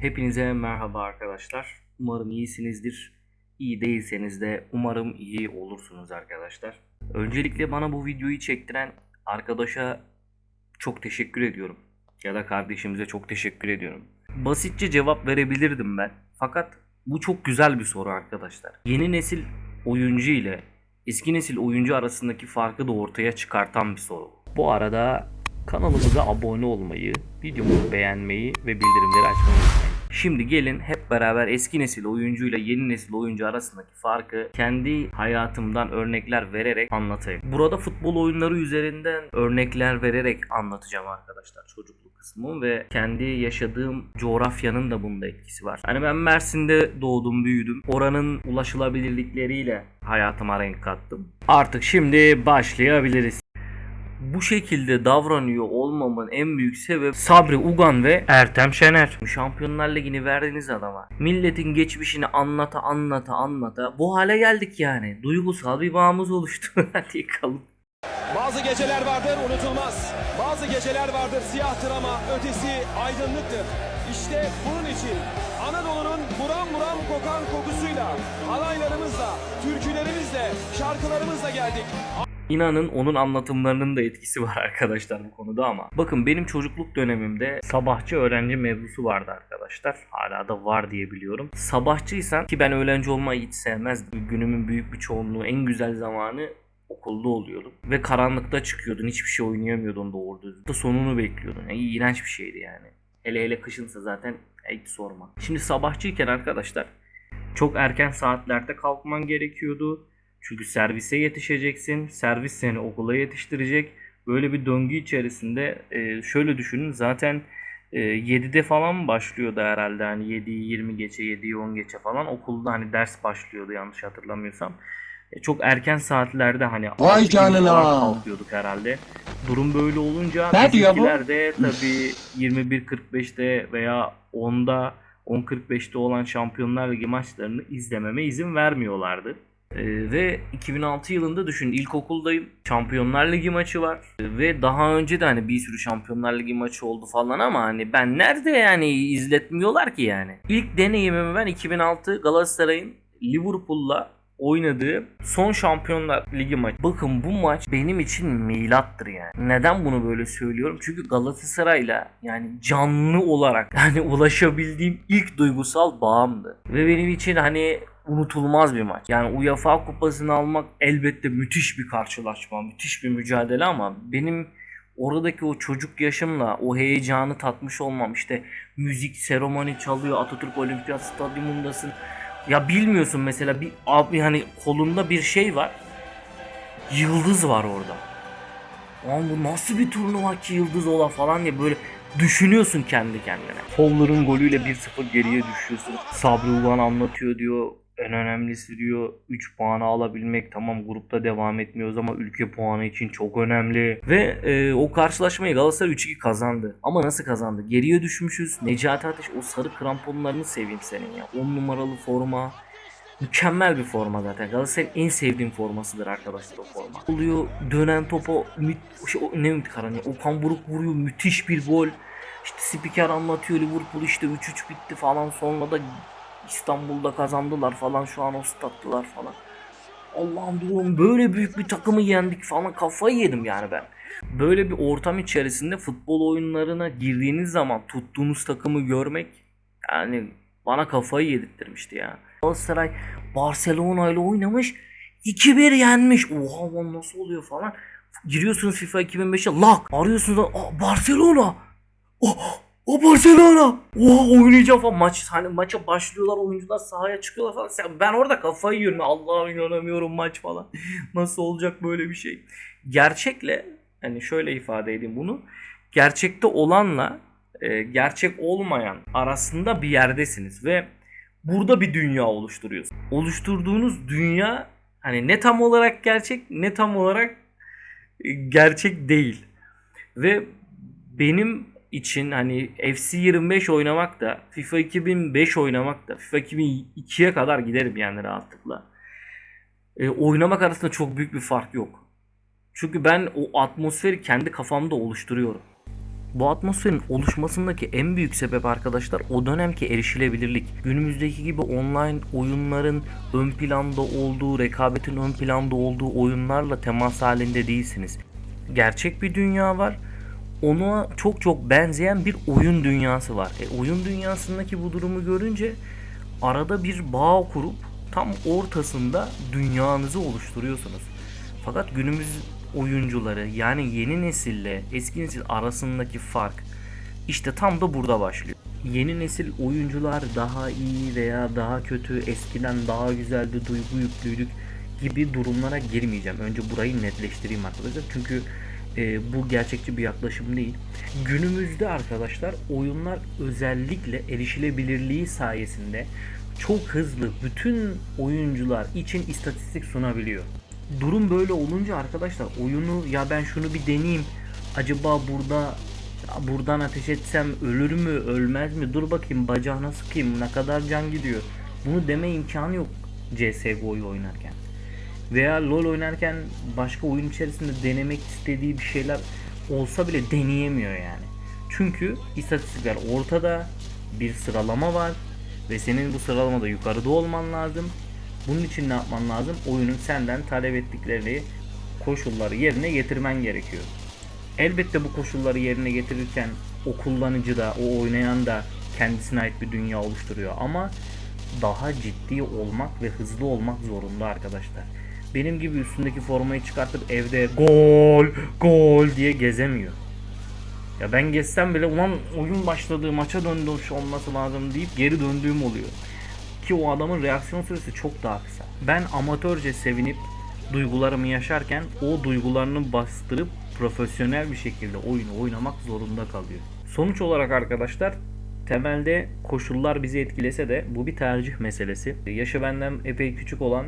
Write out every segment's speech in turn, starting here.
Hepinize merhaba arkadaşlar. Umarım iyisinizdir. İyi değilseniz de umarım iyi olursunuz arkadaşlar. Öncelikle bana bu videoyu çektiren arkadaşa çok teşekkür ediyorum. Ya da kardeşimize çok teşekkür ediyorum. Basitçe cevap verebilirdim ben. Fakat bu çok güzel bir soru arkadaşlar. Yeni nesil oyuncu ile eski nesil oyuncu arasındaki farkı da ortaya çıkartan bir soru. Bu arada kanalımıza abone olmayı, videomuzu beğenmeyi ve bildirimleri açmayı unutmayın. Şimdi gelin hep beraber eski nesil oyuncu ile yeni nesil oyuncu arasındaki farkı kendi hayatımdan örnekler vererek anlatayım. Burada futbol oyunları üzerinden örnekler vererek anlatacağım arkadaşlar çocukluk kısmı ve kendi yaşadığım coğrafyanın da bunda etkisi var. Hani ben Mersin'de doğdum büyüdüm. Oranın ulaşılabilirlikleriyle hayatıma renk kattım. Artık şimdi başlayabiliriz bu şekilde davranıyor olmamın en büyük sebebi Sabri Ugan ve Ertem Şener. Şampiyonlar Ligi'ni verdiğiniz adama. Milletin geçmişini anlata anlata anlata bu hale geldik yani. Duygusal bir bağımız oluştu. Hadi kalın. Bazı geceler vardır unutulmaz. Bazı geceler vardır siyahtır ama ötesi aydınlıktır. İşte bunun için Anadolu'nun buram buram kokan kokusuyla, halaylarımızla, türkülerimizle, şarkılarımızla geldik. İnanın onun anlatımlarının da etkisi var arkadaşlar bu konuda ama. Bakın benim çocukluk dönemimde sabahçı öğrenci mevzusu vardı arkadaşlar. Hala da var diye biliyorum. Sabahçıysan ki ben öğrenci olmayı hiç sevmezdim. Günümün büyük bir çoğunluğu en güzel zamanı okulda oluyordum. Ve karanlıkta çıkıyordun. Hiçbir şey oynayamıyordun doğru düzgün. Sonunu bekliyordun. Yani iğrenç bir şeydi yani. Hele hele kışınsa zaten hiç sorma. Şimdi sabahçıyken arkadaşlar çok erken saatlerde kalkman gerekiyordu. Çünkü servise yetişeceksin. Servis seni okula yetiştirecek. Böyle bir döngü içerisinde e, şöyle düşünün zaten e, 7'de falan başlıyordu herhalde hani 7'yi 20 geçe 7'yi 10 geçe falan okulda hani ders başlıyordu yanlış hatırlamıyorsam. E, çok erken saatlerde hani Vay 6 gibi canına. kalkıyorduk herhalde. Durum böyle olunca Ne diyor bu? bizimkiler de tabii 21.45'te veya 10'da 10.45'te olan Şampiyonlar Ligi maçlarını izlememe izin vermiyorlardı. Ee, ve 2006 yılında düşün ilkokuldayım. Şampiyonlar Ligi maçı var. Ee, ve daha önce de hani bir sürü Şampiyonlar Ligi maçı oldu falan ama hani ben nerede yani izletmiyorlar ki yani. İlk deneyimimi ben 2006 Galatasaray'ın Liverpool'la oynadığı son Şampiyonlar Ligi maçı. Bakın bu maç benim için milattır yani. Neden bunu böyle söylüyorum? Çünkü Galatasaray'la yani canlı olarak hani ulaşabildiğim ilk duygusal bağımdı. Ve benim için hani unutulmaz bir maç. Yani UEFA kupasını almak elbette müthiş bir karşılaşma, müthiş bir mücadele ama benim oradaki o çocuk yaşımla o heyecanı tatmış olmam işte müzik, seremoni çalıyor, Atatürk Olimpiyat Stadyumundasın. Ya bilmiyorsun mesela bir abi hani kolunda bir şey var. Yıldız var orada. Lan bu nasıl bir turnuva ki yıldız ola falan diye böyle düşünüyorsun kendi kendine. Fowler'ın golüyle 1-0 geriye düşüyorsun. Sabri Ulan anlatıyor diyor. En önemlisi diyor 3 puanı alabilmek tamam grupta devam etmiyoruz ama ülke puanı için çok önemli. Ve e, o karşılaşmayı Galatasaray 3-2 kazandı. Ama nasıl kazandı? Geriye düşmüşüz. Necati Ateş o sarı kramponlarını seveyim senin ya. 10 numaralı forma. Mükemmel bir forma zaten. Galatasaray'ın en sevdiğim formasıdır arkadaşlar o forma. Oluyor dönen topa ümit, şey, ne ümit karanıyor. Okan Buruk vuruyor müthiş bir gol. İşte spiker anlatıyor Liverpool işte 3-3 bitti falan sonra da İstanbul'da kazandılar falan şu an o stattılar falan. Allah'ım diyorum böyle büyük bir takımı yendik falan kafayı yedim yani ben. Böyle bir ortam içerisinde futbol oyunlarına girdiğiniz zaman tuttuğunuz takımı görmek yani bana kafayı yedirttirmişti ya. Galatasaray Barcelona ile oynamış 2-1 yenmiş. Oha lan nasıl oluyor falan. Giriyorsunuz FIFA 2005'e lak arıyorsunuz Barcelona. Oh, o Barcelona. Oha oynayacağım falan. Maç hani maça başlıyorlar oyuncular sahaya çıkıyorlar falan. Sen, ben orada kafayı yiyorum. Allah'a inanamıyorum maç falan. Nasıl olacak böyle bir şey? Gerçekle hani şöyle ifade edeyim bunu. Gerçekte olanla e, gerçek olmayan arasında bir yerdesiniz ve burada bir dünya oluşturuyorsunuz. Oluşturduğunuz dünya hani ne tam olarak gerçek ne tam olarak e, gerçek değil. Ve benim için hani FC 25 oynamak da FIFA 2005 oynamak da FIFA 2002'ye kadar giderim yani rahatlıkla. E, oynamak arasında çok büyük bir fark yok. Çünkü ben o atmosferi kendi kafamda oluşturuyorum. Bu atmosferin oluşmasındaki en büyük sebep arkadaşlar o dönemki erişilebilirlik. Günümüzdeki gibi online oyunların ön planda olduğu, rekabetin ön planda olduğu oyunlarla temas halinde değilsiniz. Gerçek bir dünya var. Ona çok çok benzeyen bir oyun dünyası var. E, oyun dünyasındaki bu durumu görünce arada bir bağ kurup tam ortasında dünyanızı oluşturuyorsunuz. Fakat günümüz oyuncuları yani yeni nesille eski nesil arasındaki fark işte tam da burada başlıyor. Yeni nesil oyuncular daha iyi veya daha kötü, eskiden daha güzeldi, duygu yüklüydük gibi durumlara girmeyeceğim. Önce burayı netleştireyim arkadaşlar. Çünkü e, bu gerçekçi bir yaklaşım değil. Günümüzde arkadaşlar oyunlar özellikle erişilebilirliği sayesinde çok hızlı bütün oyuncular için istatistik sunabiliyor. Durum böyle olunca arkadaşlar oyunu ya ben şunu bir deneyeyim. Acaba burada buradan ateş etsem ölür mü ölmez mi dur bakayım bacağına sıkayım ne kadar can gidiyor. Bunu deme imkanı yok CSGO'yu oynarken. Veya LoL oynarken başka oyun içerisinde denemek istediği bir şeyler olsa bile deneyemiyor yani. Çünkü istatistikler ortada, bir sıralama var ve senin bu sıralamada yukarıda olman lazım. Bunun için ne yapman lazım? Oyunun senden talep ettikleri koşulları yerine getirmen gerekiyor. Elbette bu koşulları yerine getirirken o kullanıcı da, o oynayan da kendisine ait bir dünya oluşturuyor ama daha ciddi olmak ve hızlı olmak zorunda arkadaşlar. Benim gibi üstündeki formayı çıkartıp evde gol, gol diye gezemiyor. Ya ben gezsem bile ulan oyun başladığı maça döndürmüş olması lazım deyip geri döndüğüm oluyor. Ki o adamın reaksiyon süresi çok daha kısa. Ben amatörce sevinip duygularımı yaşarken o duygularını bastırıp profesyonel bir şekilde oyunu oynamak zorunda kalıyor. Sonuç olarak arkadaşlar temelde koşullar bizi etkilese de bu bir tercih meselesi. Yaşı benden epey küçük olan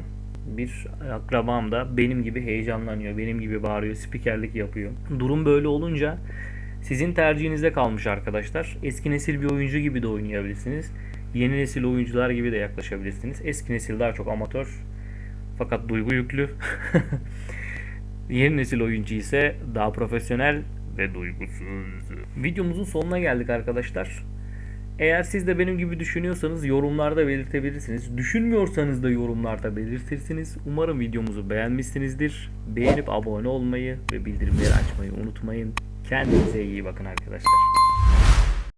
bir akrabam da benim gibi heyecanlanıyor, benim gibi bağırıyor, spikerlik yapıyor. Durum böyle olunca sizin tercihinizde kalmış arkadaşlar. Eski nesil bir oyuncu gibi de oynayabilirsiniz. Yeni nesil oyuncular gibi de yaklaşabilirsiniz. Eski nesil daha çok amatör fakat duygu yüklü. Yeni nesil oyuncu ise daha profesyonel ve duygusuz. Videomuzun sonuna geldik arkadaşlar. Eğer siz de benim gibi düşünüyorsanız yorumlarda belirtebilirsiniz. Düşünmüyorsanız da yorumlarda belirtirsiniz. Umarım videomuzu beğenmişsinizdir. Beğenip abone olmayı ve bildirimleri açmayı unutmayın. Kendinize iyi bakın arkadaşlar.